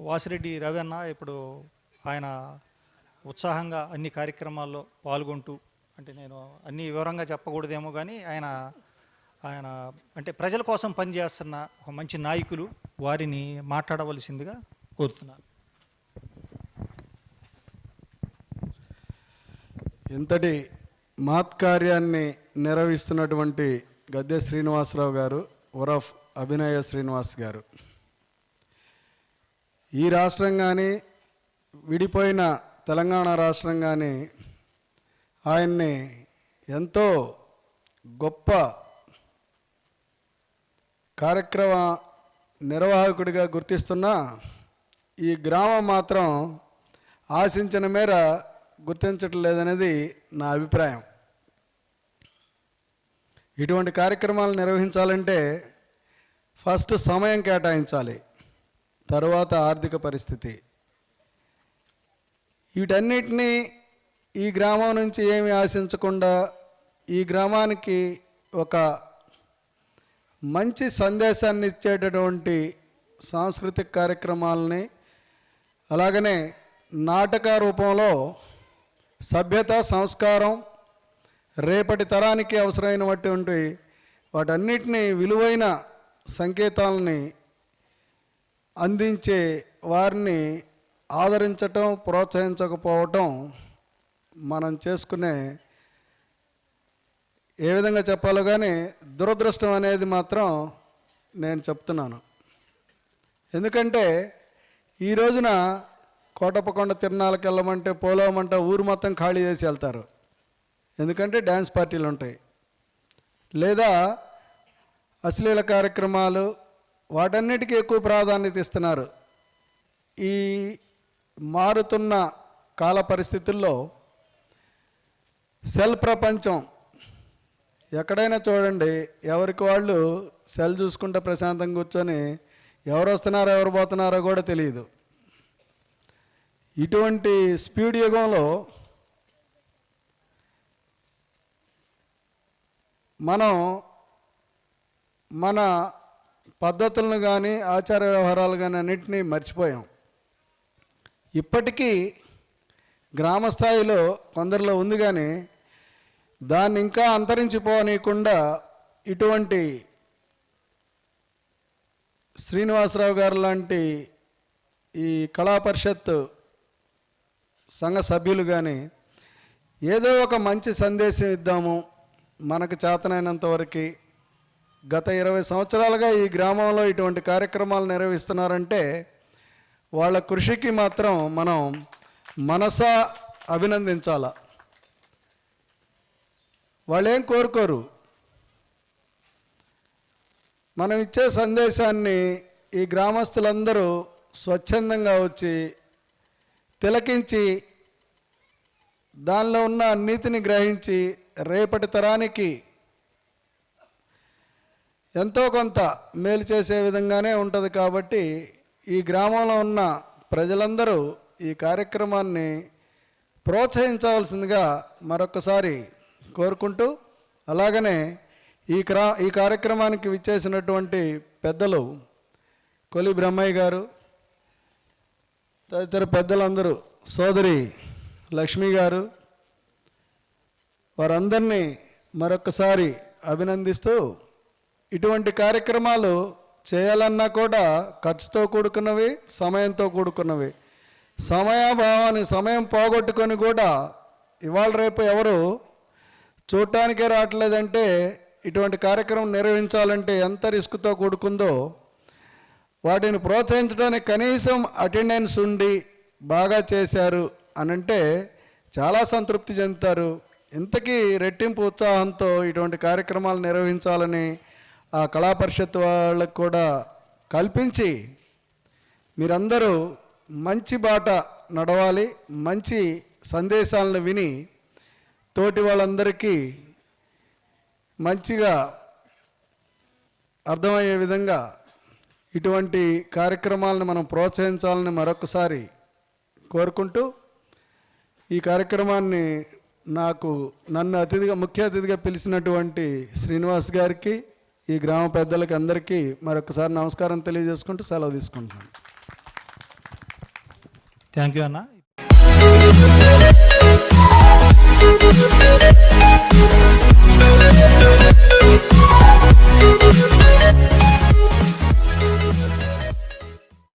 వాసిరెడ్డి రవి అన్న ఇప్పుడు ఆయన ఉత్సాహంగా అన్ని కార్యక్రమాల్లో పాల్గొంటూ అంటే నేను అన్ని వివరంగా చెప్పకూడదేమో కానీ ఆయన ఆయన అంటే ప్రజల కోసం పనిచేస్తున్న ఒక మంచి నాయకులు వారిని మాట్లాడవలసిందిగా కోరుతున్నాను. ఇంతటి మహత్కార్యాన్ని నిర్వహిస్తున్నటువంటి గద్దె శ్రీనివాసరావు గారు ఉరఫ్ అభినయ శ్రీనివాస్ గారు. ఈ రాష్ట్రం కానీ విడిపోయిన తెలంగాణ రాష్ట్రం కానీ ఆయన్ని ఎంతో గొప్ప కార్యక్రమ నిర్వాహకుడిగా గుర్తిస్తున్నా ఈ గ్రామం మాత్రం ఆశించిన మేర గుర్తించట్లేదనేది నా అభిప్రాయం. ఇటువంటి కార్యక్రమాలు నిర్వహించాలంటే ఫస్ట్ సమయం కేటాయించాలి. తర్వాత ఆర్థిక పరిస్థితి. వీటన్నిటినీ ఈ గ్రామం నుంచి ఏమి ఆశించకుండా ఈ గ్రామానికి ఒక మంచి సందేశాన్ని ఇచ్చేటటువంటి సాంస్కృతిక కార్యక్రమాలని అలాగనే నాటక రూపంలో సభ్యత సంస్కారం రేపటి తరానికి అవసరమైనటువంటి వాటన్నిటినీ విలువైన సంకేతాలని అందించే వారిని ఆదరించటం ప్రోత్సహించకపోవటం మనం చేసుకునే ఏ విధంగా చెప్పాలో కానీ దురదృష్టం అనేది మాత్రం నేను చెప్తున్నాను. ఎందుకంటే ఈ రోజున కోటప్పకొండ తిరణాలకు వెళ్ళమంటే పోలవమంటే ఊరు మొత్తం ఖాళీ చేసి వెళ్తారు. ఎందుకంటే డ్యాన్స్ పార్టీలు ఉంటాయి. లేదా అశ్లీల కార్యక్రమాలు వాటన్నిటికీ ఎక్కువ ప్రాధాన్యత ఇస్తున్నారు. ఈ మారుతున్న కాల పరిస్థితుల్లో సెల్ ప్రపంచం ఎక్కడైనా చూడండి ఎవరికి వాళ్ళు సెల్ చూసుకుంటే ప్రశాంతంగా కూర్చొని ఎవరు వస్తున్నారో ఎవరు పోతున్నారో కూడా తెలియదు. ఇటువంటి స్పీడ్ యుగంలో మనం మన పద్ధతులను కానీ ఆచార వ్యవహారాలు కానీ అన్నింటినీ మర్చిపోయాం. ఇప్పటికీ గ్రామ స్థాయిలో కొందరిలో ఉంది కానీ దాన్ని ఇంకా అంతరించిపోనీయకుండా ఇటువంటి శ్రీనివాసరావు గారు లాంటి ఈ కళా పరిషత్ సంఘ సభ్యులు కానీ ఏదో ఒక మంచి సందేశం ఇద్దాము మనకు చేతనైనంత వరకు గత ఇరవై సంవత్సరాలుగా ఈ గ్రామంలో ఇటువంటి కార్యక్రమాలు నిర్వహిస్తున్నారంటే వాళ్ళ కృషికి మాత్రం మనం మనసా అభినందించాల. వాళ్ళేం కోరుకోరు. మనం ఇచ్చే సందేశాన్ని ఈ గ్రామస్తులందరూ స్వచ్ఛందంగా వచ్చి తిలకించి దానిలో ఉన్న నీతిని గ్రహించి రేపటి తరానికి ఎంతో కొంత మేలు చేసే విధంగానే ఉంటుంది కాబట్టి ఈ గ్రామంలో ఉన్న ప్రజలందరూ ఈ కార్యక్రమాన్ని ప్రోత్సహించవలసిందిగా మరొకసారి కోరుకుంటూ అలాగనే ఈ క్రా ఈ కార్యక్రమానికి విచ్చేసినటువంటి పెద్దలు కొలి బ్రహ్మయ్య గారు తదితర పెద్దలందరూ సోదరి లక్ష్మి గారు వారందరినీ మరొకసారి అభినందిస్తూ ఇటువంటి కార్యక్రమాలు చేయాలన్నా కూడా ఖర్చుతో కూడుకున్నవి సమయంతో కూడుకున్నవి. సమయాభావాన్ని సమయం పోగొట్టుకొని కూడా ఇవాళ రేపు ఎవరు చూడటానికే రావట్లేదంటే ఇటువంటి కార్యక్రమం నిర్వహించాలంటే ఎంత రిస్క్తో కూడుకుందో వాటిని ప్రోత్సహించడానికి కనీసం అటెండెన్స్ ఉండి బాగా చేశారు అనంటే చాలా సంతృప్తి చెందుతారు. ఇంతకీ రెట్టింపు ఉత్సాహంతో ఇటువంటి కార్యక్రమాలు నిర్వహించాలని ఆ కళా పరిషత్ వాళ్ళకు కూడా కల్పించి మీరందరూ మంచి బాట నడవాలి మంచి సందేశాలను విని తోటి వాళ్ళందరికీ మంచిగా అర్థమయ్యే విధంగా ఇటువంటి కార్యక్రమాలను మనం ప్రోత్సహించాలని మరొకసారి కోరుకుంటూ ఈ కార్యక్రమాన్ని నాకు నన్ను అతిథిగా ముఖ్య అతిథిగా పిలిచినటువంటి శ్రీనివాస్ గారికి ఈ గ్రామ పెద్దలకి అందరికీ మరొకసారి నమస్కారం తెలియజేసుకుంటూ సెలవు తీసుకుంటున్నాను. థ్యాంక్ యూ అన్న.